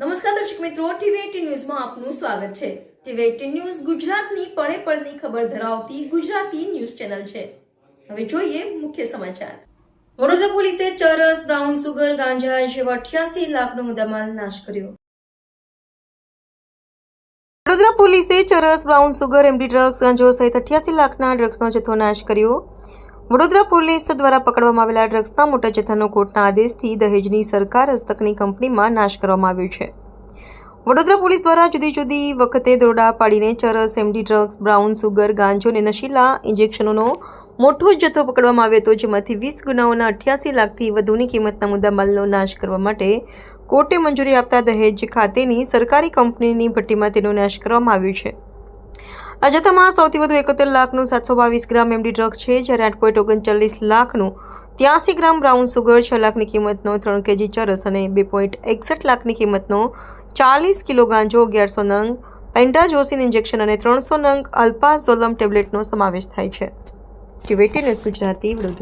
નમસ્કાર દર્શક મિત્રો ટીવી ન્યૂઝમાં આપનું સ્વાગત છે. ટીવી ન્યૂઝ ગુજરાતની પળે પળની ખબર ધરાવતી ગુજરાતી ન્યૂઝ ચેનલ છે. હવે જોઈએ મુખ્ય સમાચાર. વડોદરા પોલીસે ચરસ, બ્રાઉન સુગર, ગાંજા જેવા અઠ્યાસી લાખનો મુદ્દામાલ નાશ કર્યો. વડોદરા પોલીસે ચરસ, બ્રાઉન સુગર, એમડી ડ્રગ્સ, ગાંજો સહિત અઠ્યાસી લાખના ડ્રગ્સનો જથ્થો નાશ કર્યો. વડોદરા પોલીસ દ્વારા પકડવામાં આવેલા ડ્રગ્સના મોટા જથ્થાનો કોર્ટના આદેશથી દહેજની સરકાર હસ્તકની કંપનીમાં નાશ કરવામાં આવ્યો છે. વડોદરા પોલીસ દ્વારા જુદી જુદી વખતે દોરડા પાડીને ચરસ એમડી ડ્રગ્સ, બ્રાઉન સુગર, ગાંજો અને નશીલા ઇન્જેક્શનોનો મોટો જથ્થો પકડવામાં આવ્યો હતો, જેમાંથી વીસ ગુનાઓના અઠ્યાસી લાખથી વધુની કિંમતના મુદ્દામાલનો નાશ કરવા માટે કોર્ટે મંજૂરી આપતા દહેજ ખાતેની સરકારી કંપનીની ભટ્ટીમાં તેનો નાશ કરવામાં આવ્યો છે. આ સૌથી વધુ એકોતેર લાખનું સાતસો બાવીસ ગ્રામ એમડી ડ્રગ્સ છે, જ્યારે આઠ પોઈન્ટ ઓગણચાલીસ લાખનું ત્યાસી ગ્રામ બ્રાઉન સુગર, છ લાખની કિંમતનો ત્રણ કેજી ચરસ અને બે પોઈન્ટ એકસઠ લાખની કિંમતનો ચાલીસ કિલો ગાંજો, અગિયારસો નંગ પેન્ટાજોસિન ઇન્જેક્શન અને ત્રણસો નંગ અલ્પાઝોલમ ટેબ્લેટનો સમાવેશ થાય છે. ટીવેટી ન્યૂઝ ગુજરાતી, વડોદરા.